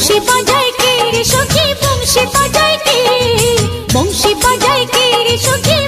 বংশী বাজায় কে রে সখী বংশী বাজায় কে? বংশী রে সখী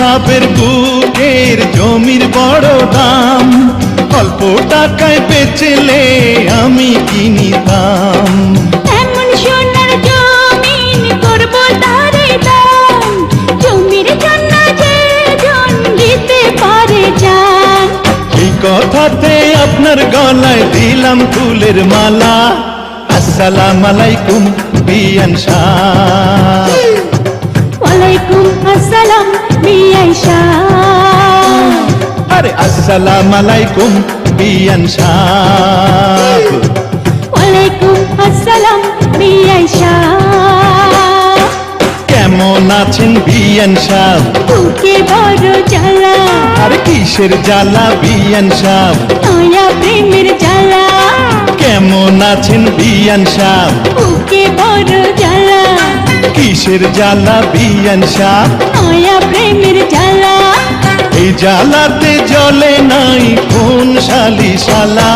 সাহেবের বুকের জমির বড় দাম। অল্প টাকায় বেচলে আমি কিনিতাম। কথাতে আপনার গলায় দিলাম ফুলের মালা। আসসালাম আলাইকুম বিয়ান শাহ। ওয়ালাইকুম আসসালাম বিয়াই শাহ আরে আসসালাম আলাইকুম বিয়ান শাহ ওয়ালাইকুম আসসালাম বিয়াই শাহ কেমন আছেন বিয়ান শাহ বুকে বড় জ্বালা। আর কিসের জ্বালা বিয়ান শাহ নয়া প্রেমের জ্বালা। কেমন আছেন বিয়ান শাহ বুকে বড় জ্বালা। কিসের জ্বালা বিয়ান শাহ? নয়া প্রেমের জ্বালা। এই জ্বালাতে জলে নাই কোন শালি শালা